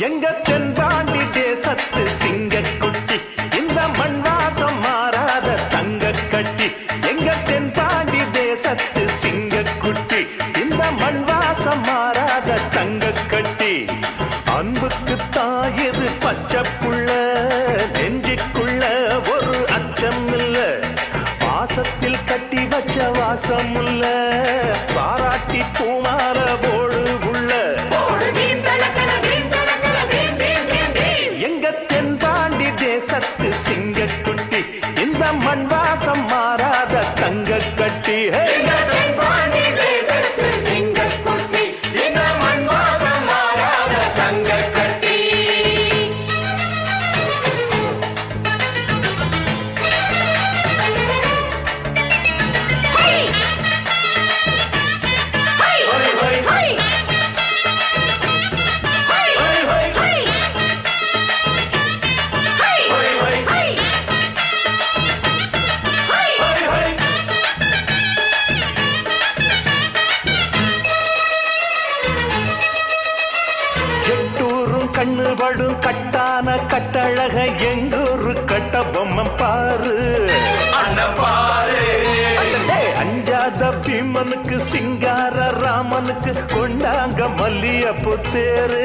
எங்க தென்பாண்டி தேசத்து சிங்க குட்டி இந்த மண்வாசம் மாறாத தங்க கட்டி எங்க தென்பாண்டி தேசத்து சிங்க குட்டி இந்த மண்வாசம் மாறாத தங்க கட்டி அன்புக்கு தாயது பச்சை புள்ள நெஞ்சுக்குள்ள ஒரு அச்சம் இல்ல. பாசத்தில் கட்டி வச்ச வாசம் இல்லை மண் கடும் கட்டான கட்டழக எங்கூரு கட்ட பொம்மம் பாரு. அஞ்சாத பீமனுக்கு சிங்கார ராமனுக்கு கொண்டாங்க மல்லிய பொத்தேரு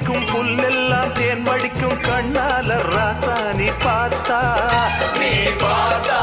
வடிக்கும் புல்லெல்லாம் தேன் வடிக்கும் கண்ணால ராசானி பார்த்தா. நீ பார்த்தா.